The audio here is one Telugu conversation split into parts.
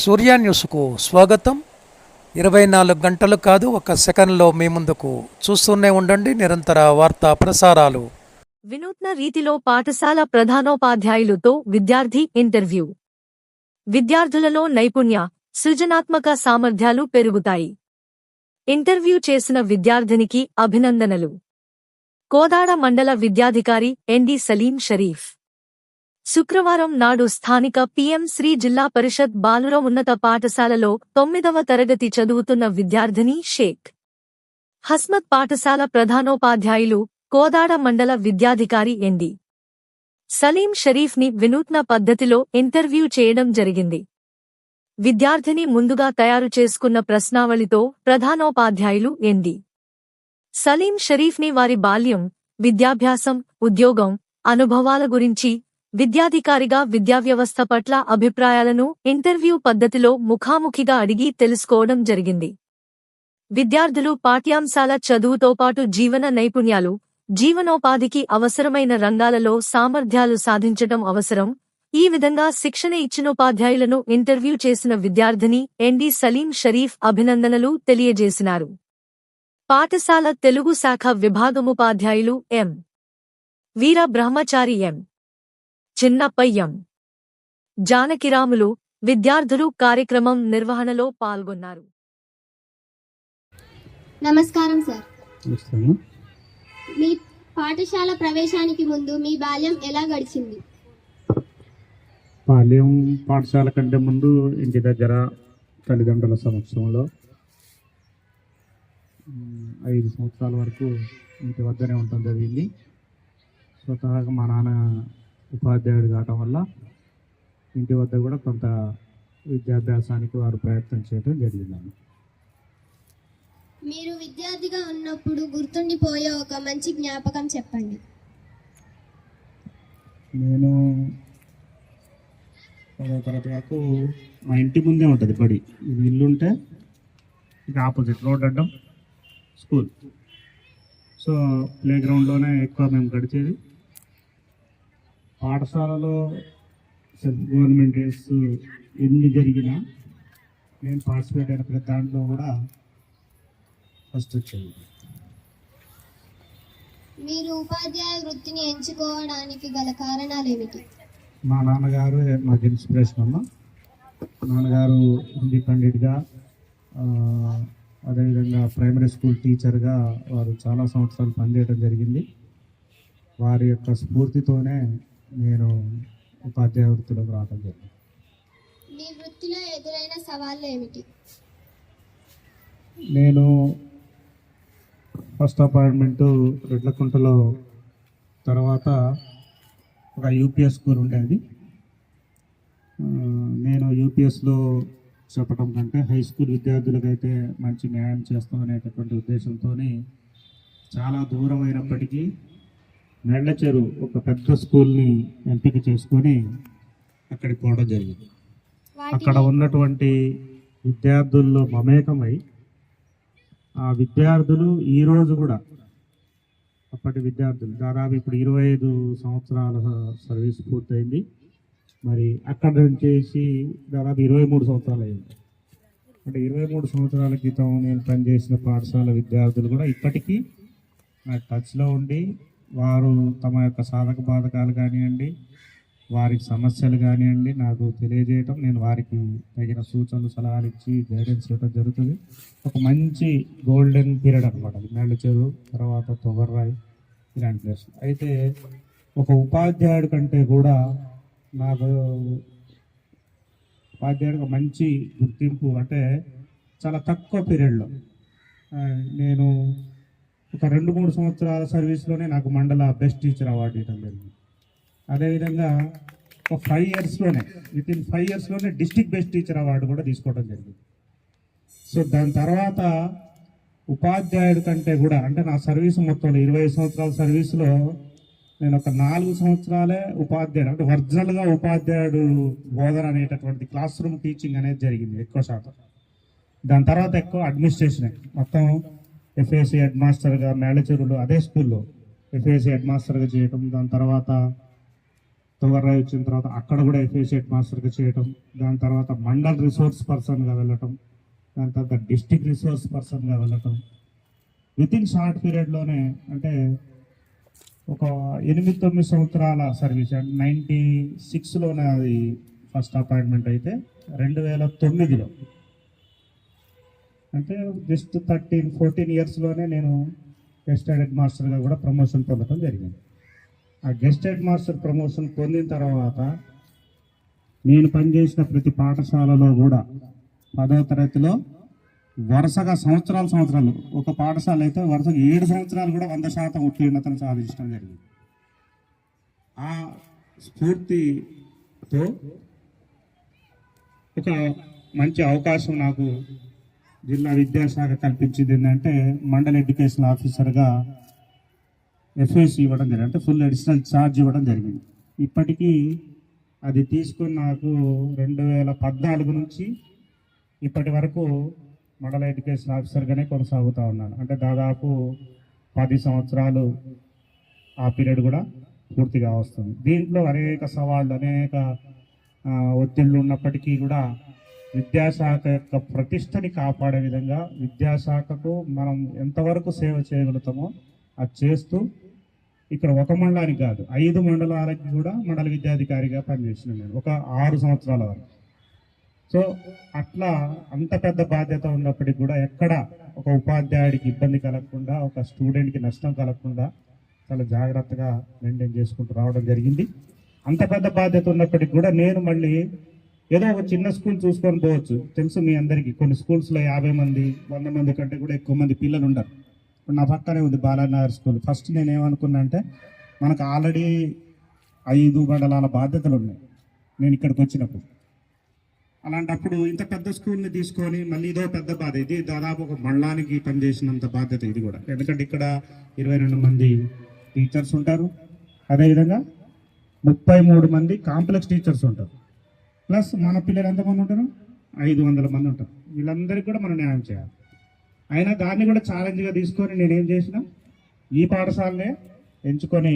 సూర్య న్యూస్కు స్వాగతం. ఇరవై నాలుగు గంటలు కాదు ఒక సెకండ్లో మీ ముందుకు చూస్తూనే ఉండండి నిరంతర వార్తా ప్రసారాలు. వినూత్న రీతిలో పాఠశాల ప్రధానోపాధ్యాయులతో విద్యార్థి ఇంటర్వ్యూ. విద్యార్థులలో నైపుణ్య సృజనాత్మక సామర్థ్యాలు పెరుగుతాయి. ఇంటర్వ్యూ చేసిన విద్యార్థినికి అభినందనలు. కోదాడ మండల విద్యాధికారి ఎన్డి సలీం షరీఫ్. శుక్రవారం నాడు స్థానిక పీఎం శ్రీ జిల్లా పరిషత్ బాలుర ఉన్నత పాఠశాలలో తొమ్మిదవ తరగతి చదువుతున్న విద్యార్థిని షేక్. హస్మత్ పాఠశాల ప్రధానోపాధ్యాయులు కోదాడ మండల విద్యాధికారి ఎండి సలీం షరీఫ్ని వినూత్న పద్ధతిలో ఇంటర్వ్యూ చేయడం జరిగింది. విద్యార్థిని ముందుగా తయారు చేసుకున్న ప్రశ్నావళితో ప్రధానోపాధ్యాయులు ఎండి సలీం షరీఫ్ని వారి బాల్యం విద్యాభ్యాసం ఉద్యోగం అనుభవాల గురించి విద్యాధికారిగా విద్యావ్యవస్థ పట్ల అభిప్రాయాలను ఇంటర్వ్యూ పద్ధతిలో ముఖాముఖిగా అడిగి తెలుసుకోవడం జరిగింది. విద్యార్థులు పాఠ్యాంశాల చదువుతో పాటు జీవన నైపుణ్యాలు జీవనోపాధికి అవసరమైన రంగాలలో సామర్థ్యాలు సాధించడం అవసరం. ఈ విధంగా శిక్షణ ఇచ్చిన ఉపాధ్యాయులను ఇంటర్వ్యూ చేసిన విద్యార్థిని ఎండి సలీం షరీఫ్ అభినందనలు తెలియజేసినారు. పాఠశాల తెలుగు శాఖ విభాగముపాధ్యాయులు ఎం. వీర బ్రహ్మచారి ఎం. చిన్నప్పయ్యం జానకిరాములు విద్యార్థులు కార్యక్రమం నిర్వహణలో పాల్గొన్నారు. నమస్కారం సార్. మీ పాఠశాల ప్రవేశానికి ముందు మీ బాల్యం ఎలా గడిచింది? బాల్యం పాఠశాల కంటే ముందు ఇంటి దగ్గర తల్లిదండ్రుల సమక్షంలో ఐదు సంవత్సరాల వరకు ఇంటి వద్దనే ఉండటం జరిగింది. స్వతహాగా మా నాన్న ఉపాధ్యాయుడు కావటం వల్ల ఇంటి వద్ద కూడా కొంత విద్యాభ్యాసానికి వారు ప్రయత్నం చేయడం జరిగిందండి. మీరు విద్యార్థిగా ఉన్నప్పుడు గుర్తుండిపోయే ఒక మంచి జ్ఞాపకం చెప్పండి. నేను పదో తరగతి వరకు మా ఇంటి ముందే ఉంటుంది బడి. ఇది ఇల్లు ఉంటే ఇక ఆపోజిట్ రోడ్ అడ్డం స్కూల్. సో ప్లే గ్రౌండ్లోనే ఎక్కువ మేము గడిచేది. పాఠశాలలో సెల్ఫ్ గవర్నమెంట్ డేస్ ఎన్ని జరిగినా నేను పార్టిసిపేట్ అయిన ప్రతి దాంట్లో కూడా ఫస్ట్ వచ్చేది. మీరు ఉపాధ్యాయ వృత్తిని ఎంచుకోవడానికి గల కారణాలు ఏమిటి మా నాన్నగారు నాకు ఇన్స్పిరేషన్ అమ్మ. నాన్నగారు హిందీ పండిట్గా ఆ, అదేవిధంగా ప్రైమరీ స్కూల్ టీచర్గా వారు చాలా సంవత్సరాలు పనిచేయడం జరిగింది. వారి యొక్క స్ఫూర్తితోనే నేను ఉపాధ్యాయ వృత్తిలోకి రావడం జరిగింది మీ వృత్తిలో ఎదురైన సవాళ్ళు ఏమిటి? నేను ఫస్ట్ అపాయింట్మెంటు రెడ్లకుంటలో తర్వాత ఒక యూపీఎస్ స్కూల్ ఉండేది. నేను యూపీఎస్లో చెప్పడం కంటే హై స్కూల్ విద్యార్థులకైతే మంచి న్యాయం చేస్తాం అనేటటువంటి ఉద్దేశంతో చాలా దూరం అయినప్పటికీ నెళ్ళచెరు ఒక పెద్ద స్కూల్ని ఎంపిక చేసుకొని అక్కడికి పోవడం జరిగింది. అక్కడ ఉన్నటువంటి విద్యార్థుల్లో మమేకమై ఆ విద్యార్థులు ఈ రోజు కూడా అప్పటి విద్యార్థులు దాదాపు ఇప్పుడు ఇరవై ఐదు సంవత్సరాల సర్వీస్ పూర్తయింది. మరి అక్కడ నుంచేసి దాదాపు ఇరవై మూడు సంవత్సరాలు అయింది అంటే ఇరవై మూడు సంవత్సరాల క్రితం నేను పనిచేసిన పాఠశాల విద్యార్థులు కూడా ఇప్పటికీ నా టచ్లో ఉండి వారు తమ యొక్క సాధక బాధకాలు కానివ్వండి వారికి సమస్యలు కానివ్వండి నాకు తెలియజేయటం నేను వారికి తగిన సూచనలు సలహాలు ఇచ్చి గైడెన్స్ ఇవ్వడం జరుగుతుంది. ఒక మంచి గోల్డెన్ పీరియడ్ అనమాట అది. మేళ్ళ చెరువు తర్వాత తొగర్రాయి ఇలాంటి ప్లేస్ అయితే ఒక ఉపాధ్యాయుడి కంటే కూడా నాకు ఉపాధ్యాయుడికి మంచి గుర్తింపు అంటే చాలా తక్కువ పీరియడ్లో నేను ఒక రెండు మూడు సంవత్సరాల సర్వీస్లోనే నాకు మండల బెస్ట్ టీచర్ అవార్డు ఇవ్వడం జరిగింది. అదేవిధంగా ఒక ఫైవ్ ఇయర్స్లోనే విత్ ఇన్ ఫైవ్ ఇయర్స్లోనే డిస్టిక్ బెస్ట్ టీచర్ అవార్డు కూడా తీసుకోవడం జరిగింది. సో దాని తర్వాత ఉపాధ్యాయుడి కంటే కూడా అంటే నా సర్వీస్ మొత్తంలో ఇరవై సంవత్సరాల సర్వీస్లో నేను ఒక నాలుగు సంవత్సరాలే ఉపాధ్యాయుడు అంటే ఒరిజినల్గా ఉపాధ్యాయుడు బోధన అనేటటువంటి క్లాస్ రూమ్ టీచింగ్ అనేది జరిగింది ఎక్కువ శాతం. దాని తర్వాత ఎక్కువ అడ్మినిస్ట్రేషన్ మొత్తం ఎఫ్ఏసి హెడ్ మాస్టర్గా మేళచెరువులు అదే స్కూల్లో ఎఫ్ఏసి హెడ్ మాస్టర్గా చేయటం దాని తర్వాత తొగర్రాయి వచ్చిన తర్వాత అక్కడ కూడా ఎఫ్ఏసెట్ మాస్టర్గా చేయటం దాని తర్వాత మండల్ రిసోర్స్ పర్సన్గా వెళ్ళటం దాని తర్వాత డిస్టిక్ రిసోర్స్ పర్సన్గా వెళ్ళటం. విత్ ఇన్ షార్ట్ పీరియడ్లోనే అంటే ఒక ఎనిమిది తొమ్మిది సంవత్సరాల సర్వీస్ అంటే నైంటీ సిక్స్లోనే అది ఫస్ట్ అపాయింట్మెంట్ అయితే రెండు వేల తొమ్మిదిలో అంటే జస్ట్ థర్టీన్ ఫోర్టీన్ ఇయర్స్లోనే నేను గెస్ట్ హెడ్ మాస్టర్గా కూడా ప్రమోషన్ పొందడం జరిగింది. ఆ గెస్ట్ హెడ్ మాస్టర్ ప్రమోషన్ పొందిన తర్వాత నేను పనిచేసిన ప్రతి పాఠశాలలో కూడా పదవ తరగతిలో వరుసగా సంవత్సరాలు సంవత్సరాలు ఒక పాఠశాల అయితే వరుసగా ఏడు సంవత్సరాలు కూడా వంద శాతం ఉత్తీర్ణతను సాధించడం జరిగింది. ఆ స్ఫూర్తితో ఒక మంచి అవకాశం నాకు జిల్లా విద్యాశాఖ కల్పించింది ఏంటంటే మండల ఎడ్యుకేషన్ ఆఫీసర్గా ఎఫ్ఎస్ ఇవ్వడం జరిగింది. అంటే ఫుల్ అడిషనల్ ఛార్జ్ ఇవ్వడం జరిగింది. ఇప్పటికీ అది తీసుకుని నాకు రెండు వేల పద్నాలుగు నుంచి ఇప్పటి వరకు మండల ఎడ్యుకేషన్ ఆఫీసర్గానే కొనసాగుతూ ఉన్నాను. అంటే దాదాపు పది సంవత్సరాలు ఆ పీరియడ్ కూడా పూర్తిగా వస్తుంది. దీంట్లో అనేక సవాళ్ళు అనేక ఒత్తిళ్ళు ఉన్నప్పటికీ కూడా విద్యాశాఖ యొక్క ప్రతిష్టని కాపాడే విధంగా విద్యాశాఖకు మనం ఎంతవరకు సేవ చేయగలుగుతామో అది చేస్తూ ఇక్కడ ఒక మండలానికి కాదు ఐదు మండలాలకి కూడా మండల విద్యాధికారిగా పనిచేసిన నేను ఒక ఆరు సంవత్సరాల వరకు. సో అట్లా అంత పెద్ద బాధ్యత ఉన్నప్పటికీ కూడా ఎక్కడ ఒక ఉపాధ్యాయుడికి ఇబ్బంది కలగకుండా ఒక స్టూడెంట్కి నష్టం కలగకుండా చాలా జాగ్రత్తగా మెయింటైన్ చేసుకుంటూ రావడం జరిగింది. అంత పెద్ద బాధ్యత ఉన్నప్పటికీ కూడా నేను మళ్ళీ ఏదో ఒక చిన్న స్కూల్ చూసుకొని పోవచ్చు. తెలుసు మీ అందరికీ కొన్ని స్కూల్స్లో యాభై మంది వంద మంది కంటే కూడా ఎక్కువ మంది పిల్లలు ఉండరు. ఇప్పుడు నా పక్కనే ఉంది బాలానగర్ స్కూల్. ఫస్ట్ నేను ఏమనుకున్నా అంటే మనకు ఆల్రెడీ ఐదు మండలాల బాధ్యతలు ఉన్నాయి నేను ఇక్కడికి వచ్చినప్పుడు. అలాంటప్పుడు ఇంత పెద్ద స్కూల్ని తీసుకొని మళ్ళీ ఇదో పెద్ద బాధ. ఇది దాదాపు ఒక మండలానికి పనిచేసినంత బాధ్యత ఇది కూడా. ఎందుకంటే ఇక్కడ ఇరవై రెండు మంది టీచర్స్ ఉంటారు. అదేవిధంగా ముప్పై మూడు మంది కాంప్లెక్స్ టీచర్స్ ఉంటారు. ప్లస్ మన పిల్లలు ఎంతమంది ఉంటారు? ఐదు వందల మంది ఉంటారు. వీళ్ళందరికీ కూడా మనం న్యాయం చేయాలి. అయినా దాన్ని కూడా ఛాలెంజ్గా తీసుకొని నేనేం చేసిన ఈ పాఠశాలనే ఎంచుకొని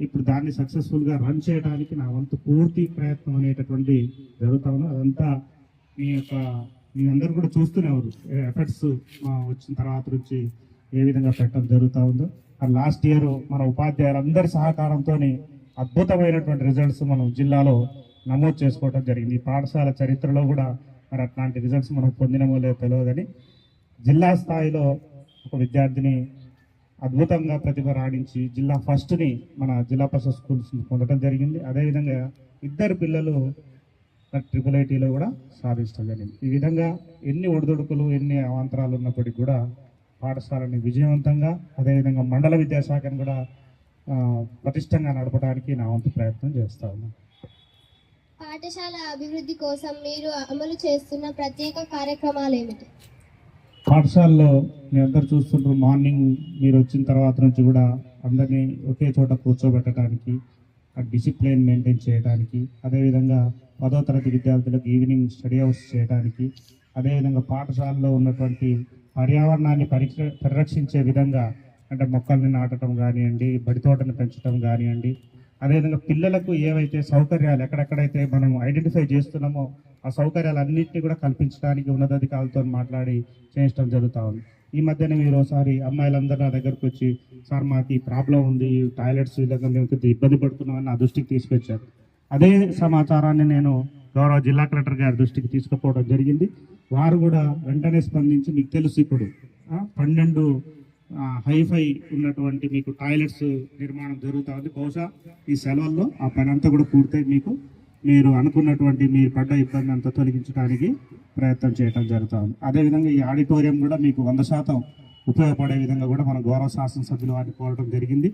ఇప్పుడు దాన్ని సక్సెస్ఫుల్గా రన్ చేయడానికి నా వంతు పూర్తి ప్రయత్నం అనేటటువంటి జరుగుతా అదంతా మీ యొక్క మీ అందరూ కూడా చూస్తున్నారు ఎఫర్ట్స్ వచ్చిన తర్వాత నుంచి ఏ విధంగా పెట్టడం జరుగుతూ ఉందో. లాస్ట్ ఇయర్ మన ఉపాధ్యాయులందరి సహకారంతో అద్భుతమైనటువంటి రిజల్ట్స్ మనం జిల్లాలో నమోదు చేసుకోవడం జరిగింది. ఈ పాఠశాల చరిత్రలో కూడా మరి అట్లాంటి రిజల్ట్స్ మనం పొందినమో లేదో తెలియదని జిల్లా స్థాయిలో ఒక విద్యార్థిని అద్భుతంగా ప్రతిభ రాణించి జిల్లా ఫస్ట్ని మన జిల్లా పరిషత్ స్కూల్స్ పొందడం జరిగింది. అదేవిధంగా ఇద్దరు పిల్లలు ట్రిపుల్ ఐటీలో కూడా సాధించడం జరిగింది. ఈ విధంగా ఎన్ని ఒడిదుడుకులు ఎన్ని అవాంతరాలు ఉన్నప్పటికీ కూడా పాఠశాలని విజయవంతంగా అదేవిధంగా మండల విద్యాశాఖను కూడా పటిష్టంగా నడపడానికి నా వంతు ప్రయత్నం చేస్తా ఉన్నాను. పాఠశాల అభివృద్ధి కోసం మీరు అమలు చేస్తున్న ప్రత్యేక కార్యక్రమాలు ఏమిటి పాఠశాలలో మీ అందరు చూస్తుంటారు మార్నింగ్ మీరు వచ్చిన తర్వాత నుంచి కూడా అందరినీ ఒకే చోట కూర్చోబెట్టడానికి ఆ డిసిప్లిన్ మెయింటైన్ చేయడానికి అదేవిధంగా పదో తరగతి విద్యార్థులకు ఈవినింగ్ స్టడీ అవర్స్ చేయడానికి అదేవిధంగా పాఠశాలలో ఉన్నటువంటి పర్యావరణాన్ని పరిక్ష పరిరక్షించే విధంగా అంటే మొక్కల్ని నాటడం కానివ్వండి బడి తోటను పెంచడం కానివ్వండి అదేవిధంగా పిల్లలకు ఏవైతే సౌకర్యాలు ఎక్కడెక్కడైతే మనం ఐడెంటిఫై చేస్తున్నామో ఆ సౌకర్యాలన్నింటినీ కూడా కల్పించడానికి ఉన్నతాధికారులతో మాట్లాడి చేయించడం జరుగుతూ ఉంది. ఈ మధ్యన మీరు ఒకసారి అమ్మాయిలందరూ నా దగ్గరకు వచ్చి సార్ మాకు ఈ ప్రాబ్లం ఉంది టాయిలెట్స్ విధంగా మేము కొద్దిగా ఇబ్బంది పడుతున్నామని నా దృష్టికి తీసుకొచ్చారు. అదే సమాచారాన్ని నేను గౌరవ జిల్లా కలెక్టర్ గారి దృష్టికి తీసుకుపోవడం జరిగింది. వారు కూడా వెంటనే స్పందించి మీకు తెలుసు ఇప్పుడు పన్నెండు హైఫై ఉన్నటువంటి మీకు టాయిలెట్స్ నిర్మాణం జరుగుతూ ఉంది బహుశా ఈ సెలవుల్లో ఆ పని అంతా కూడా పూర్తయి మీకు మీరు అనుకున్నటువంటి మీరు పడ్డ ఇబ్బంది అంతా తొలగించడానికి ప్రయత్నం చేయడం జరుగుతూ ఉంది అదేవిధంగా ఈ ఆడిటోరియం కూడా మీకు వంద శాతం ఉపయోగపడే విధంగా కూడా మన గౌరవ శాసనసభ్యులు వారిని కోరడం జరిగింది.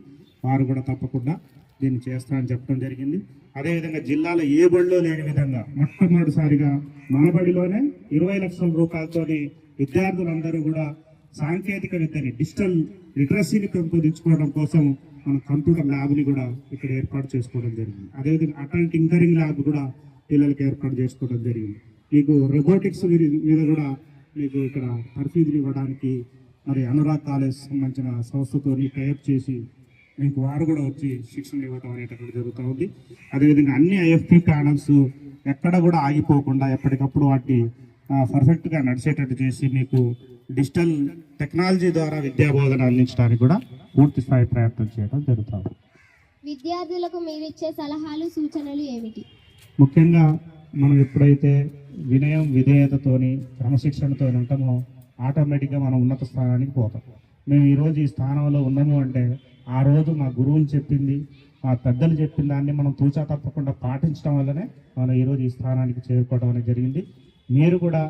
వారు కూడా తప్పకుండా దీన్ని చేస్తారని చెప్పడం జరిగింది. అదేవిధంగా జిల్లాలో ఏ బడిలో లేని విధంగా మొట్టమొదటిసారిగా మన బడిలోనే ఇరవై లక్షల రూపాయలతోని విద్యార్థులందరూ కూడా సాంకేతిక విద్యని డిజిటల్ లిటరసీని పెంపొందించుకోవడం కోసం మన కంప్యూటర్ ల్యాబ్ని కూడా ఇక్కడ ఏర్పాటు చేసుకోవడం జరిగింది. అదేవిధంగా అటల్ టింకరింగ్ ల్యాబ్ కూడా పిల్లలకి ఏర్పాటు చేసుకోవడం జరిగింది. మీకు రోబోటిక్స్ మీద కూడా మీకు ఇక్కడ తర్ఫీదులు ఇవ్వడానికి మరి అనురాగ్ కాలేజ్ సంబంధించిన సంస్థతో టైప్ చేసి మీకు వారు కూడా వచ్చి శిక్షణ ఇవ్వటం అనేటటువంటి జరుగుతూ ఉంది. అదేవిధంగా అన్ని ఐఎఫ్పి ప్యానల్స్ ఎక్కడ కూడా ఆగిపోకుండా ఎప్పటికప్పుడు వాటిని పర్ఫెక్ట్గా నడిచేటట్టు చేసి మీకు డిజిటల్ టెక్నాలజీ ద్వారా విద్యా బోధన అందించడానికి కూడా పూర్తి స్థాయి ప్రయత్నం చేయడం జరుగుతుంది. విద్యార్థులకు మీరు ఇచ్చే సలహాలు సూచనలు ఏమిటి? ముఖ్యంగా మనం ఎప్పుడైతే వినయం విధేయతతోని క్రమశిక్షణతో ఉంటామో ఆటోమేటిక్గా మనం ఉన్నత స్థానానికి పోతాం. మేము ఈరోజు ఈ స్థానంలో ఉన్నాము అంటే ఆ రోజు మా గురువులు చెప్పింది మా పెద్దలు చెప్పిన దాన్ని మనం తూచా తప్పకుండా పాటించడం వల్లనే మనం ఈరోజు ఈ స్థానానికి చేరుకోవడం అనేది జరిగింది. మీరు కూడా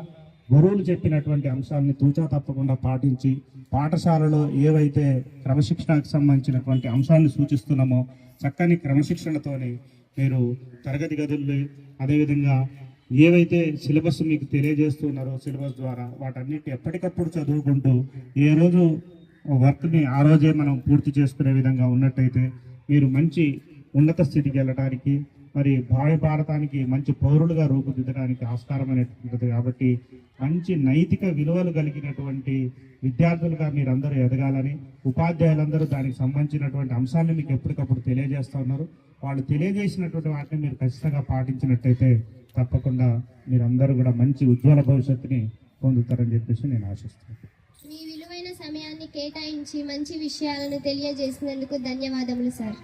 గురువులు చెప్పినటువంటి అంశాలని తూచా తప్పకుండా పాటించి పాఠశాలలో ఏవైతే క్రమశిక్షణకు సంబంధించినటువంటి అంశాలను సూచిస్తున్నామో చక్కని క్రమశిక్షణతోని మీరు తరగతి గదుల్లో అదేవిధంగా ఏవైతే సిలబస్ మీకు తెలియజేస్తున్నారో సిలబస్ ద్వారా వాటన్నిటి ఎప్పటికప్పుడు చదువుకుంటూ ఏ రోజు వర్క్ని ఆ రోజే మనం పూర్తి చేసుకునే విధంగా ఉన్నట్టయితే మీరు మంచి ఉన్నత స్థితికి వెళ్ళడానికి మరి భావి భారతానికి మంచి పౌరులుగా రూపుదిద్దడానికి ఆస్కారం అనేటువంటిది కాబట్టి మంచి నైతిక విలువలు కలిగినటువంటి విద్యార్థులుగా మీరందరూ ఎదగాలని ఉపాధ్యాయులందరూ దానికి సంబంధించినటువంటి అంశాలను మీకు ఎప్పటికప్పుడు తెలియజేస్తూ ఉన్నారు. వాళ్ళు తెలియజేసినటువంటి వాటిని మీరు ఖచ్చితంగా పాటించినట్టయితే తప్పకుండా మీరందరూ కూడా మంచి ఉజ్వల భవిష్యత్తుని పొందుతారని చెప్పేసి నేను ఆశిస్తున్నాను. మీ విలువైన సమయాన్ని కేటాయించి మంచి విషయాలను తెలియజేసినందుకు ధన్యవాదములు సార్.